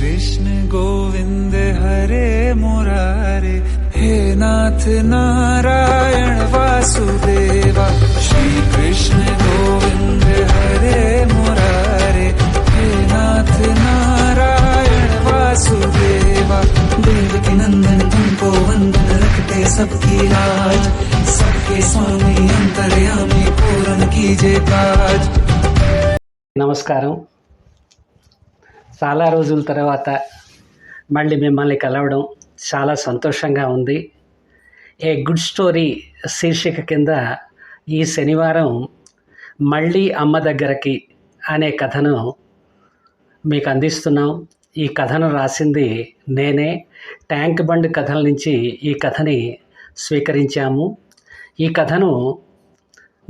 कृष्ण गोविंद हरे मुरारे, हे नाथ नारायण वासुदेवा। श्रीकृष्ण गोविंद हरे मुरारे, हे नाथ नारायण वासुदेवा। देवकी नंदन, तुमको वंदन रखते सबकी राज। सबके स्वामी अंतर्यामी पूर्ण कीजे काज। नमस्कार చాలా రోజుల తర్వాత మళ్ళీ మిమ్మల్ని కలవడం చాలా సంతోషంగా ఉంది. ఏ గుడ్ స్టోరీ శీర్షిక కింద ఈ శనివారం మళ్ళీ అమ్మ దగ్గరకి అనే కథను మీకు అందిస్తున్నాం. ఈ కథను రాసింది నేనే. ట్యాంక్ బండ్ కథల నుంచి ఈ కథని స్వీకరించాము. ఈ కథను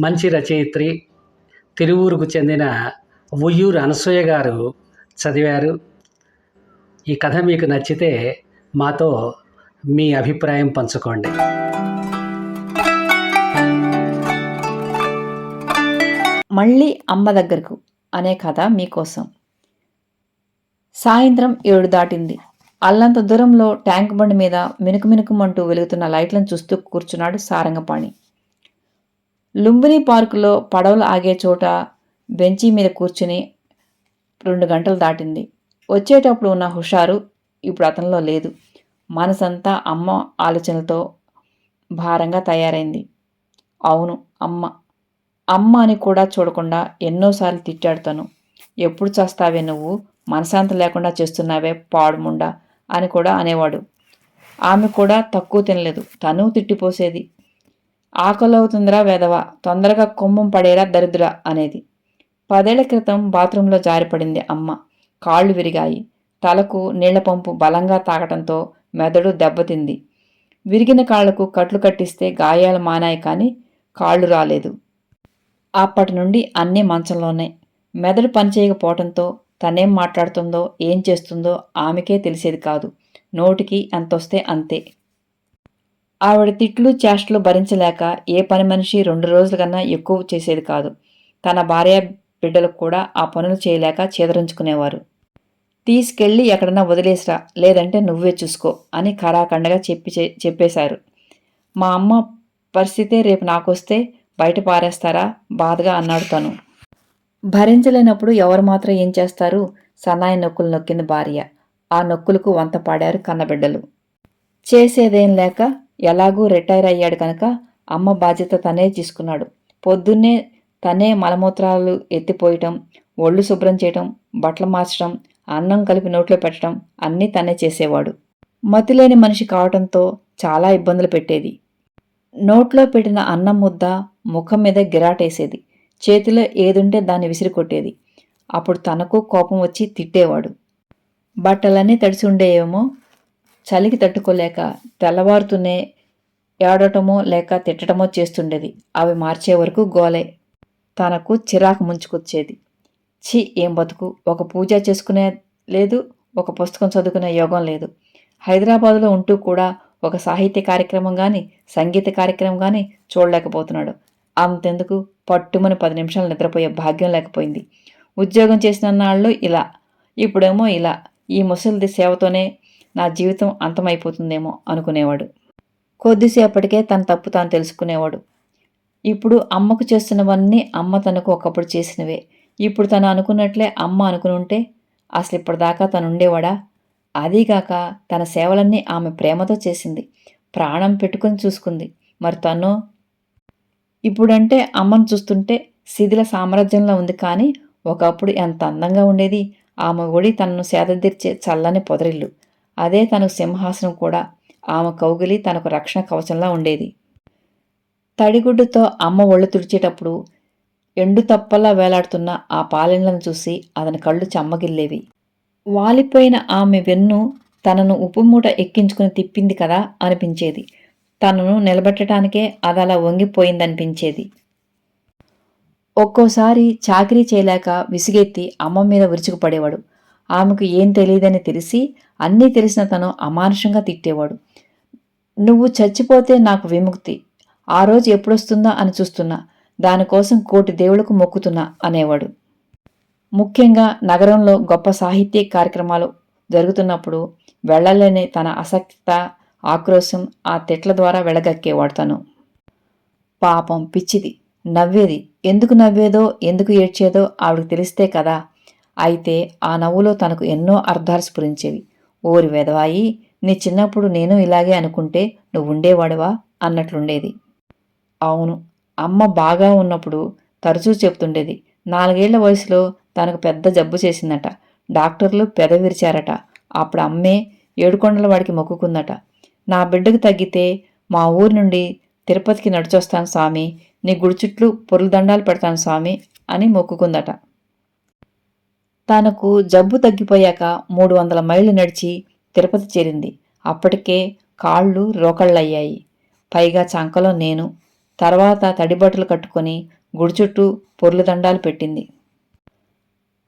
మంచి రచయిత్రి తిరువూరుకు చెందిన ఉయ్యూరు అనసూయ గారు చదివారు. ఈ కథ మీకు నచ్చితే మాతో మీ అభిప్రాయం పంచుకోండి. మళ్ళీ అమ్మ దగ్గరకు అనే కథ మీకోసం. సాయంత్రం ఏడు దాటింది. అల్లంత దూరంలో ట్యాంక్ బండి మీద మినుకు మినుకుమంటూ వెలుగుతున్న లైట్లను చూస్తూ కూర్చున్నాడు సారంగపాణి. లుంబిని పార్కులో పడవలు ఆగే చోట బెంచీ మీద కూర్చుని రెండు గంటలు దాటింది. వచ్చేటప్పుడు ఉన్న హుషారు ఇప్పుడు అతనిలో లేదు. మనసంతా అమ్మ ఆలోచనలతో భారంగా తయారైంది. అవును అమ్మ. అమ్మ అని కూడా చూడకుండా ఎన్నోసార్లు తిట్టాడు తను. ఎప్పుడు చేస్తావే నువ్వు? మనశాంతి లేకుండా చేస్తున్నావే పాడుముండా అని కూడా అనేవాడు. ఆమె కూడా తక్కువ తినలేదు. తను తిట్టిపోసేది. ఆకలవుతుందిరా వెధవ తొందరగా కుంభం పడేరా దరిద్ర అనేది. పదేళ్ళ క్రితం బాత్రూంలో జారిపడింది అమ్మ. కాళ్ళు విరిగాయి. తలకు నీళ్ళ పంపు బలంగా తాగటంతో మెదడు దెబ్బతింది. విరిగిన కాళ్ళకు కట్లు కట్టిస్తే గాయాలు మానాయి కానీ కాళ్ళు రాలేదు. అప్పటి నుండి అన్నీ మంచంలోనే. మెదడు పనిచేయకపోవటంతో తనేం మాట్లాడుతుందో ఏం చేస్తుందో ఆమెకే తెలిసేది కాదు. నోటికి ఎంతొస్తే అంతే. ఆవిడ తిట్లు చేష్టలు భరించలేక ఏ పని మనిషి రెండు రోజుల కన్నా ఎక్కువ చేసేది కాదు. తన భార్య బిడ్డలకు కూడా ఆ పనులు చేయలేక చేదరించుకునేవారు. తీసుకెళ్ళి ఎక్కడన్నా వదిలేసిరా లేదంటే నువ్వే చూసుకో అని ఖరాఖండగా చెప్పి చే- చెప్పేశారు. మా అమ్మ పరిస్థితే రేపు నాకొస్తే బయట పారేస్తారా? బాధగా అన్నాడు తను. భరించలేనప్పుడు ఎవరు మాత్రం ఏం చేస్తారు? సన్నాయి నొక్కులు నొక్కింది భార్య. ఆ నొక్కులకు వంత పాడారు కన్నబిడ్డలు. చేసేదేం లేక ఎలాగూ రిటైర్ అయ్యాడు కనుక అమ్మ బాధ్యత తనే తీసుకున్నాడు. పొద్దున్నే తనే మలమూత్రాలు ఎత్తిపోయటం ఒళ్ళు శుభ్రం చేయటం బట్టలు మార్చడం అన్నం కలిపి నోట్లో పెట్టడం అన్నీ తనే చేసేవాడు. మతిలేని మనిషి కావటంతో చాలా ఇబ్బందులు పెట్టేది. నోట్లో పెట్టిన అన్నం ముద్ద ముఖం మీద గిరాటేసేది. చేతిలో ఏదుంటే దాన్ని విసిరి కొట్టేది అప్పుడు తనకు కోపం వచ్చి తిట్టేవాడు. బట్టలన్నీ తడిసి ఉండేవేమో చలికి తట్టుకోలేక తెల్లవారుతూనే ఏడటమో లేక తిట్టడమో చేస్తుండేది. అవి మార్చే వరకు గోలే. తనకు చిరాకు ముంచుకొచ్చేది. ఛీ ఏం బతుకు? ఒక పూజ చేసుకునే లేదు ఒక పుస్తకం చదువుకునే యోగం లేదు. హైదరాబాదులో ఉంటూ కూడా ఒక సాహిత్య కార్యక్రమం కానీ సంగీత కార్యక్రమం కానీ చూడలేకపోతున్నాడు. అంతెందుకు? పట్టుమని పది నిమిషాలు నిద్రపోయే భాగ్యం లేకపోయింది. ఉద్యోగం చేసిన నాళ్ళు ఇలా ఇప్పుడేమో ఇలా ఈ ముసలిది సేవతోనే నా జీవితం అంతమైపోతుందేమో అనుకునేవాడు. కొద్దిసేపటికే తన తప్పు తాను తెలుసుకునేవాడు. ఇప్పుడు అమ్మకు చేస్తున్నవన్నీ అమ్మ తనకు ఒకప్పుడు చేసినవే. ఇప్పుడు తను అనుకున్నట్లే అమ్మ అనుకునుంటే అసలు ఇప్పటిదాకా తను ఉండేవాడా అదీగాక తన సేవలన్నీ ఆమె ప్రేమతో చేసింది. ప్రాణం పెట్టుకుని చూసుకుంది. మరి తను? ఇప్పుడంటే అమ్మను చూస్తుంటే శిథిల సామ్రాజ్యంలో ఉంది కానీ ఒకప్పుడు ఎంత అందంగా ఉండేది. ఆమె ఒడి తనను సేదతీర్చే చల్లని పొదరిల్లు. అదే తనకు సింహాసనం కూడా. ఆమె కౌగిలి తనకు రక్షణ కవచంలా ఉండేది. తడిగుడ్డుతో అమ్మ ఒళ్ళు తుడిచేటప్పుడు ఎండు తప్పలా వేలాడుతున్న ఆ పాలెండ్లను చూసి అతని కళ్ళు చెమ్మగిల్లేవి. వాలిపోయిన ఆమె వెన్ను తనను ఉప్పుమూట ఎక్కించుకుని తిప్పింది కదా అనిపించేది. తనను నిలబెట్టడానికే అదలా వంగిపోయిందనిపించేది. ఒక్కోసారి చాకరీ చేయలేక విసిగెత్తి అమ్మ మీద విరుచుకుపడేవాడు. ఆమెకు ఏం తెలియదని తెలిసి అన్నీ తెలిసిన తను అమానుషంగా తిట్టేవాడు. నువ్వు చచ్చిపోతే నాకు విముక్తి. ఆ రోజు ఎప్పుడొస్తుందా అని చూస్తున్నా. దానికోసం కోటి దేవులకు మొక్కుతున్నా అనేవాడు. ముఖ్యంగా నగరంలో గొప్ప సాహిత్య కార్యక్రమాలు జరుగుతున్నప్పుడు వెళ్ళలేని తన అసక్త ఆక్రోశం ఆ తిట్ల ద్వారా వెళ్ళగక్కేవాడు తను. పాపం పిచ్చిది నవ్వేది. ఎందుకు నవ్వేదో ఎందుకు ఏడ్చేదో ఆవిడకి తెలిస్తే కదా. అయితే ఆ నవ్వులో తనకు ఎన్నో అర్థాలు స్ఫురించేవి. ఓరి వెదవాయి నీ చిన్నప్పుడు నేను ఇలాగే అనుకుంటే నువ్వు ఉండేవాడువా అన్నట్లుండేది. అవును అమ్మ బాగా ఉన్నప్పుడు తరచూ చెప్తుండేది. నాలుగేళ్ళ వయసులో తనకు పెద్ద జబ్బు చేసిందట. డాక్టర్లు పెద విరిచారట. అప్పుడు అమ్మే ఏడుకొండల వాడికి మొక్కుకుందట. నా బిడ్డకు తగ్గితే మా ఊరి నుండి తిరుపతికి నడిచొస్తాను స్వామి. నీ గుడి చుట్లు పొరుల దండాలు పెడతాను స్వామి అని మొక్కుకుందట. తనకు జబ్బు తగ్గిపోయాక మూడు వందల మైళ్ళు నడిచి తిరుపతి చేరింది. అప్పటికే కాళ్ళు రోకళ్ళయ్యాయి. పైగా చంకలో నేను తర్వాత తడిబట్టలు కట్టుకొని గుడి చుట్టూ పొర్లు దండాలు పెట్టింది.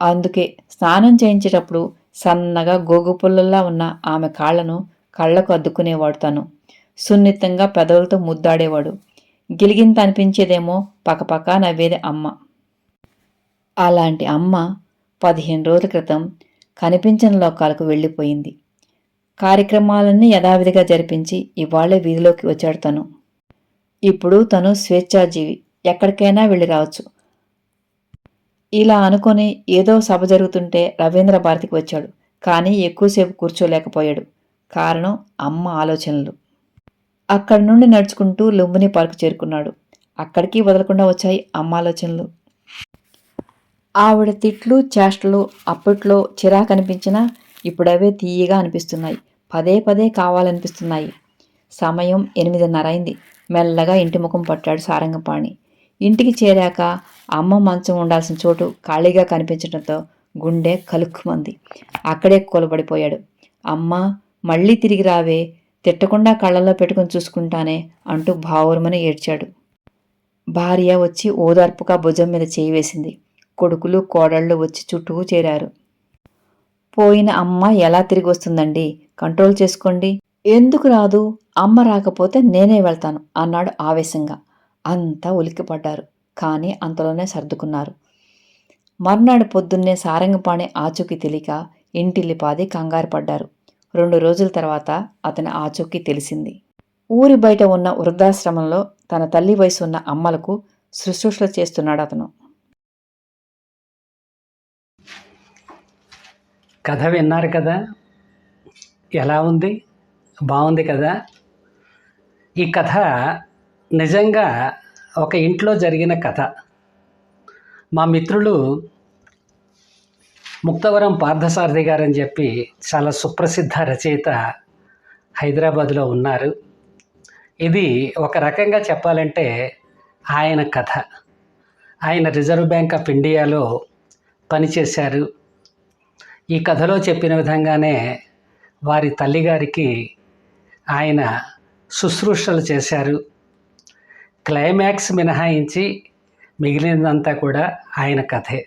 అందుకే స్నానం చేయించేటప్పుడు సన్నగా గోగు పుల్లల్లా ఉన్న ఆమె కాళ్ళను కళ్ళకు అద్దుకునేవాడు తను. సున్నితంగా పెదవులతో ముద్దాడేవాడు. గిలిగింత అనిపించేదేమో పకపక నవ్వేది అమ్మ. అలాంటి అమ్మ పదిహేను రోజుల క్రితం కనిపించిన లోకాలకు వెళ్ళిపోయింది. కార్యక్రమాలన్నీ యథావిధిగా జరిపించి ఇవాళే వీధిలోకి వచ్చాడు తను. ఇప్పుడు తను స్వేచ్ఛాజీవి. ఎక్కడికైనా వెళ్ళి రావచ్చు. ఇలా అనుకొని ఏదో సభ జరుగుతుంటే రవీంద్ర భారతికి వచ్చాడు. కానీ ఎక్కువసేపు కూర్చోలేకపోయాడు. కారణం అమ్మ ఆలోచనలు. అక్కడి నుండి నడుచుకుంటూ లుంబిని పార్కు చేరుకున్నాడు. అక్కడికి వదలకుండా వచ్చాయి అమ్మ ఆలోచనలు. ఆవిడ తిట్లు చేష్టలు అప్పట్లో చిరాకు అనిపించినా ఇప్పుడవే తీయగా అనిపిస్తున్నాయి. పదే పదే కావాలనిపిస్తున్నాయి. సమయం ఎనిమిదిన్నర అయింది. మెల్లగా ఇంటి ముఖం పట్టాడు సారంగపాణి. ఇంటికి చేరాక అమ్మ మంచం ఉండాల్సిన చోటు ఖాళీగా కనిపించడంతో గుండె కలుక్కుమంది. అక్కడే కూలబడిపోయాడు. అమ్మ మళ్ళీ తిరిగి రావే తిట్టకుండా కళ్ళల్లో పెట్టుకుని చూసుకుంటానే అంటూ భావురమని ఏడ్చాడు. భార్య వచ్చి ఓదార్పుగా భుజం మీద చేయి వేసింది. కొడుకులు కోడళ్ళు వచ్చి చుట్టూ చేరారు. పోయిన అమ్మ ఎలా తిరిగి వస్తుందండి? కంట్రోల్ చేసుకోండి. ఎందుకు రాదు? అమ్మ రాకపోతే నేనే వెళ్తాను అన్నాడు ఆవేశంగా. అంతా ఉలిక్కిపడ్డారు. కానీ అంతలోనే సర్దుకున్నారు. మర్నాడు పొద్దున్నే సారంగపాణి ఆచూకీ తెలియక ఇంటిల్లిపాది కంగారు పడ్డారు. రెండు రోజుల తర్వాత అతని ఆచూకీ తెలిసింది. ఊరి బయట ఉన్న వృద్ధాశ్రమంలో తన తల్లి వయసు ఉన్న అమ్మలకు శుశ్రూషలు చేస్తున్నాడు అతను. కథ విన్నారు కదా? ఎలా ఉంది? బాగుంది కదా? ఈ కథ నిజంగా ఒక ఇంట్లో జరిగిన కథ. మా మిత్రులు ముక్తవరం పార్థసారథి గారు అని చెప్పి చాలా సుప్రసిద్ధ రచయిత హైదరాబాద్లో ఉన్నారు. ఇది ఒక రకంగా చెప్పాలంటే ఆయన కథ. ఆయన రిజర్వ్ బ్యాంక్ ఆఫ్ ఇండియాలో పనిచేశారు. ఈ కథలో చెప్పిన విధంగానే వారి తల్లిగారికి ఆయన శుశ్రూషలు చేశారు. క్లైమాక్స్ మినహాయించి మిగిలినదంతా కూడా ఆయన కథే.